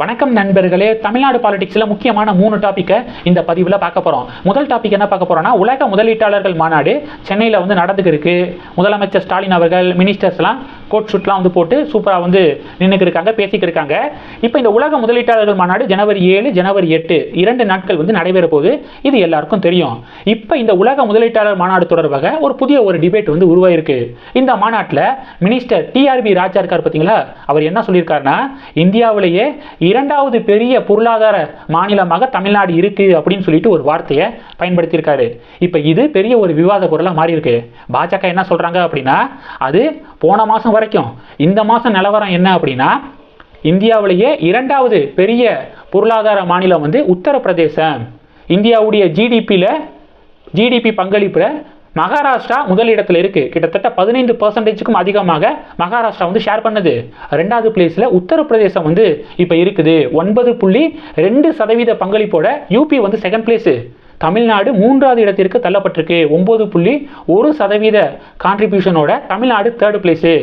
வணக்கம் நண்பர்களே. தமிழ்நாடு பாலிடிக்ஸில் முக்கியமான மூணு டாப்பிக்கை இந்த பதிவில் பார்க்க போகிறோம் முதல் டாபிக் என்ன பார்க்க போகிறோம்னா உலக முதலீட்டாளர்கள் மாநாடு சென்னையில் வந்து நடந்துக்கு இருக்கு முதலமைச்சர் ஸ்டாலின் அவர்கள் மினிஸ்டர்ஸ்லாம் கோட் ஷூட்லாம் வந்து போட்டு சூப்பராக வந்து நின்றுக்கு இருக்காங்க பேசிக்கிட்டு இருக்காங்க இப்போ இந்த உலக முதலீட்டாளர்கள் மாநாடு ஜனவரி ஏழு ஜனவரி எட்டு இரண்டு நாட்கள் வந்து நடைபெற போகுது. இது எல்லாருக்கும் தெரியும். இப்போ இந்த உலக முதலீட்டாளர் மாநாடு தொடர்பாக ஒரு புதிய ஒரு டிபேட் வந்து உருவாயிருக்கு. இந்த மாநாட்டில் மினிஸ்டர் டிஆர்பி ராஜா இருக்கார் பார்த்தீங்களா அவர் என்ன சொல்லியிருக்காருன்னா இந்தியாவிலேயே இரண்டாவது பெரிய பொருளாதார மாநிலமாக தமிழ்நாடு இருக்கு அப்படின்னு சொல்லிட்டு ஒரு வார்த்தையை பயன்படுத்தியிருக்காரு. இப்போ இது பெரிய ஒரு விவாத பொருளாக மாறி இருக்கு பாஜக என்ன சொல்கிறாங்க அப்படின்னா அது போன மாதம் வரைக்கும் இந்த மாதம் நிலவரம் என்ன அப்படின்னா இந்தியாவிலேயே இரண்டாவது பெரிய பொருளாதார மாநிலம் வந்து உத்தரப்பிரதேசம். இந்தியாவுடைய ஜிடிபியில் ஜிடிபி பங்களிப்பில் மகாராஷ்டிரா முதலிடத்தில் இருக்குது கிட்டத்தட்ட பதினைந்து பர்சன்டேஜுக்கும் அதிகமாக மகாராஷ்டிரா வந்து ஷேர் பண்ணுது. ரெண்டாவது பிளேஸில் உத்தரப்பிரதேசம் வந்து இப்போ இருக்குது. ஒன்பது புள்ளி ரெண்டு சதவீத பங்களிப்போட யூபி வந்து செகண்ட் பிளேஸு தமிழ்நாடு மூன்றாவது இடத்திற்கு தள்ளப்பட்டிருக்கு. ஒம்பது புள்ளி ஒரு சதவீத கான்ட்ரிபியூஷனோட தமிழ்நாடு தேர்டு பிளேஸு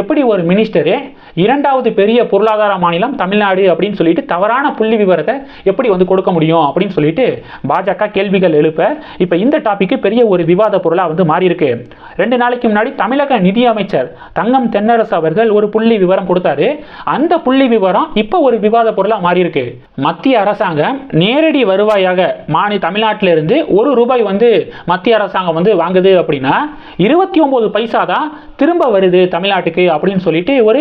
எப்படி ஒரு மினிஸ்டரு இரண்டாவது பெரிய பொருளாதார மாநிலம் தமிழ்நாடு அப்படின்னு சொல்லிட்டு தவறான புள்ளி விவரத்தை எப்படி வந்து கொடுக்க முடியும் அப்படின்னு சொல்லிட்டு பாஜக கேள்விகள் எழுப்ப இப்போ இந்த டாபிக் பெரிய ஒரு விவாத பொருளாக வந்து மாறி இருக்கு ரெண்டு நாளைக்கு முன்னாடி தமிழக நிதியமைச்சர் தங்கம் தென்னரசு அவர்கள் ஒரு புள்ளி விவரம் கொடுத்தாரு. அந்த புள்ளி விவரம் இப்போ ஒரு விவாத பொருளாக மாறி இருக்கு மத்திய அரசாங்கம் நேரடி வருவாயாக மாநில தமிழ்நாட்டில இருந்து ஒரு ரூபாய் வந்து மத்திய அரசாங்கம் வந்து வாங்குது அப்படின்னா இருபத்தி ஒன்பது பைசா தான் திரும்ப வருது தமிழ்நாட்டுக்கு அப்படின்னு சொல்லிட்டு ஒரு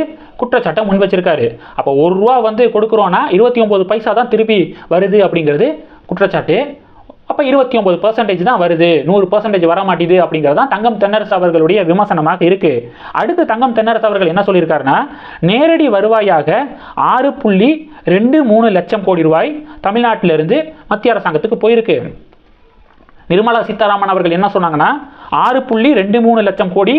குற்றச்சாட்டை முன் வச்சிருக்காரு. அப்போ ஒரு ரூபா வந்து கொடுக்குறோன்னா இருபத்தி ஒம்பது பைசா தான் திருப்பி வருது அப்படிங்கிறது குற்றச்சாட்டு. அப்போ இருபத்தி ஒம்பது பர்சன்டேஜ் தான் வருது. நூறு பர்சன்டேஜ் வர மாட்டேது அப்படிங்கிறது தான் தங்கம் தென்னரசு அவர்களுடைய விமர்சனமாக இருக்குது அடுத்து தங்கம் தென்னரசு அவர்கள் என்ன சொல்லியிருக்காருன்னா நேரடி வருவாயாக ஆறு புள்ளி ரெண்டு மூணு லட்சம் கோடி ரூபாய் தமிழ்நாட்டிலிருந்து மத்திய அரசாங்கத்துக்கு போயிருக்கு. நிர்மலா சீதாராமன் அவர்கள் என்ன சொன்னாங்கன்னா ஆறு புள்ளி ரெண்டு மூணு லட்சம் கோடி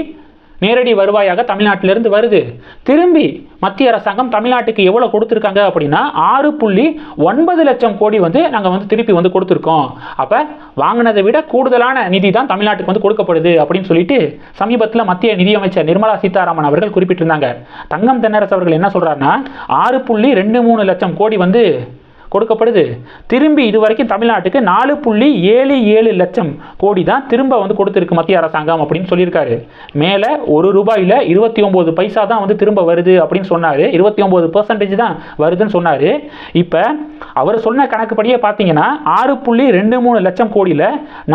நேரடி வருவாயாக தமிழ்நாட்டிலிருந்து வருது. திரும்பி மத்திய அரசாங்கம் தமிழ்நாட்டுக்கு எவ்வளோ கொடுத்துருக்காங்க அப்படின்னா ஆறு புள்ளி ஒன்பது லட்சம் கோடி வந்து நாங்கள் வந்து திருப்பி வந்து கொடுத்துருக்கோம். அப்போ வாங்கினதை விட கூடுதலான நிதி தான் தமிழ்நாட்டுக்கு வந்து கொடுக்கப்படுது அப்படின்னு சொல்லிட்டு சமீபத்தில் மத்திய நிதியமைச்சர் நிர்மலா சீதாராமன் அவர்கள் குறிப்பிட்டிருந்தாங்க. தங்கம் தென்னரசு அவர்கள் என்ன சொல்கிறாருன்னா ஆறு புள்ளி ரெண்டு மூணு லட்சம் கோடி வந்து கொடுக்கப்படுது. திரும்பி இது வரைக்கும் தமிழ்நாட்டுக்கு நாலு புள்ளி ஏழு ஏழு லட்சம் கோடி தான் திரும்ப வந்து கொடுத்துருக்கு மத்திய அரசாங்கம் அப்படின்னு சொல்லியிருக்காரு. மேலே ஒரு ரூபாயில் இருபத்தி ஒம்பது பைசா தான் வந்து திரும்ப வருது அப்படின்னு சொன்னார். இருபத்தி ஒம்பது பர்சன்டேஜ் தான் வருதுன்னு சொன்னார். இப்போ அவர் சொன்ன கணக்குப்படியே பார்த்தீங்கன்னா ஆறு புள்ளி ரெண்டு மூணு லட்சம் கோடியில்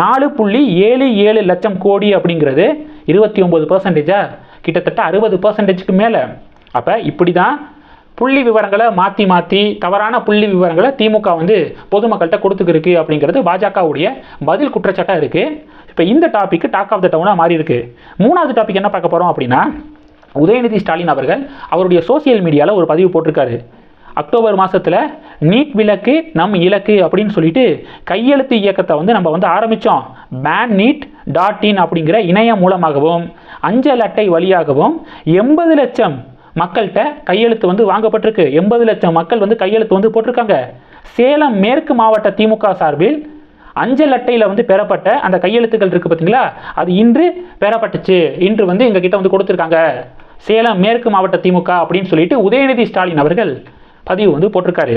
நாலு புள்ளி ஏழு ஏழு லட்சம் கோடி அப்படிங்கிறது இருபத்தி ஒம்பது பர்சன்டேஜா கிட்டத்தட்ட அறுபது பர்சன்டேஜுக்கு மேலே. அப்போ இப்படி தான் புள்ளி விவரங்களை மாற்றி மாற்றி தவறான புள்ளி விவரங்களை திமுக வந்து பொதுமக்கள்கிட்ட கொடுத்துக்கிருக்கு அப்படிங்கிறது பாஜகவுடைய பதில் குற்றச்சாட்டாக இருக்குது இப்போ இந்த டாபிக் டாக் ஆஃப் த டவுனாக மாறி இருக்கு. மூணாவது டாபிக் என்ன பார்க்க போகிறோம் அப்படின்னா உதயநிதி ஸ்டாலின் அவர்கள் அவருடைய சோசியல் மீடியாவில் ஒரு பதிவு போட்டிருக்காரு. அக்டோபர் மாதத்தில் நீட் விலக்கு நம் இலக்கு அப்படின்னு சொல்லிட்டு கையெழுத்து இயக்கத்தை வந்து நம்ம வந்து ஆரம்பித்தோம் பேன் நீட் டாட் இன் அப்படிங்கிற இணையம் மூலமாகவும் அஞ்சல் அட்டை வழியாகவும் எண்பது லட்சம் மக்கள்கிட்ட கையெழுத்து வந்து வாங்கப்பட்டிருக்கு. எண்பது லட்சம் மக்கள் வந்து கையெழுத்து வந்து போட்டிருக்காங்க. சேலம் மேற்கு மாவட்ட திமுக சார்பில் அஞ்சல் அட்டையில் வந்து பெறப்பட்ட அந்த கையெழுத்துக்கள் இருக்குது பார்த்தீங்களா அது இன்று பெறப்பட்டுச்சு. இன்று வந்து எங்ககிட்ட வந்து கொடுத்துருக்காங்க. சேலம் மேற்கு மாவட்ட திமுக அப்படின்னு சொல்லிட்டு உதயநிதி ஸ்டாலின் அவர்கள் பதிவு வந்து போட்டிருக்காரு.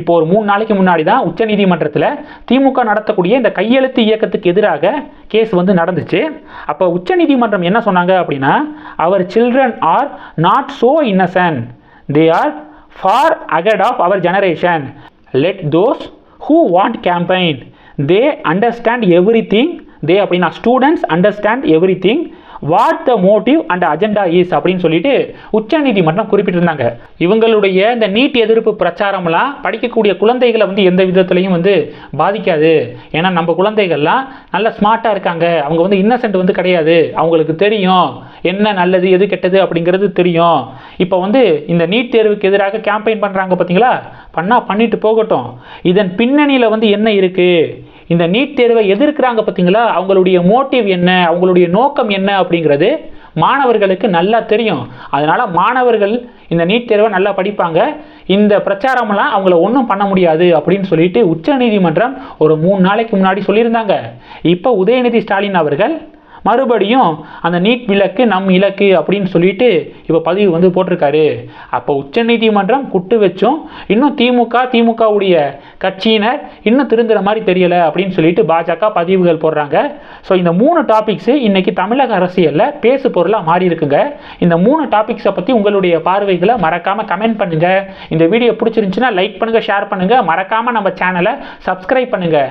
இப்போ ஒரு மூணு நாளைக்கு முன்னாடி தான் உச்சநீதிமன்றத்தில் திமுக நடத்தக்கூடிய இந்த கையெழுத்து இயக்கத்துக்கு எதிராக கேஸ் வந்து நடந்துச்சு. அப்போ உச்சநீதிமன்றம் என்ன சொன்னாங்க அப்படின்னா our children are not so innocent they are far ahead of our generation let those who want campaign they understand everything they அப்படின்னா students understand everything what the motive and agenda is அப்படின்னு சொல்லிட்டு உச்சநீதிமன்றம் குறிப்பிட்டிருந்தாங்க. இவங்களுடைய இந்த NEET எதிர்ப்பு பிரச்சாரம்லாம் படிக்கக்கூடிய குழந்தைகளை வந்து எந்த விதத்துலையும் வந்து பாதிக்காது. ஏன்னா நம்ம குழந்தைகள்லாம் நல்ல ஸ்மார்ட்டாக இருக்காங்க. அவங்க வந்து இன்னசென்ட் வந்து கிடையாது. அவங்களுக்கு தெரியும். என்ன நல்லது எது கெட்டது அப்படிங்கிறது தெரியும். இப்போ வந்து இந்த நீட் தேர்வுக்கு எதிராக கேம்பெயின் பண்ணுறாங்க பார்த்தீங்களா? பண்ணால் பண்ணிட்டு போகட்டும். இதன் பின்னணியில் வந்து என்ன இருக்குது இந்த நீட் தேர்வை எதிர்க்கிறாங்க பார்த்தீங்களா அவங்களுடைய மோட்டிவ் என்ன? அவங்களுடைய நோக்கம் என்ன அப்படிங்கிறது மாணவர்களுக்கு நல்லா தெரியும். அதனால் மாணவர்கள் இந்த நீட் தேர்வை நல்லா படிப்பாங்க. இந்த பிரச்சாரம்லாம் அவங்கள ஒன்றும் பண்ண முடியாது அப்படின்னு சொல்லிட்டு உச்சநீதிமன்றம் ஒரு மூணு நாளைக்கு முன்னாடி சொல்லியிருந்தாங்க. இப்போ உதயநிதி ஸ்டாலின் அவர்கள் மறுபடியும் அந்த நீட் விலக்கு நம் இலக்கு அப்படின்னு சொல்லிட்டு இப்போ பதிவு வந்து போட்டிருக்காரு. அப்போ உச்சநீதிமன்றம் குட்டு வச்சும் இன்னும் திமுக திமுகவுடைய கட்சியினர் இன்னும் திருந்துற மாதிரி தெரியலை அப்படின்னு சொல்லிட்டு பாஜக பதிவுகள் போடுறாங்க. ஸோ இந்த மூணு டாபிக்ஸு இன்னைக்கு தமிழக அரசியலில் பேசு பொருளாக மாறி இருக்குங்க. இந்த மூணு டாபிக்ஸை பற்றி உங்களுடைய பார்வைகளை மறக்காமல் கமெண்ட் பண்ணுங்கள் இந்த வீடியோ பிடிச்சிருந்துச்சுன்னா லைக் பண்ணுங்கள் ஷேர் பண்ணுங்கள் மறக்காமல் நம்ம சேனலை சப்ஸ்கிரைப் பண்ணுங்கள்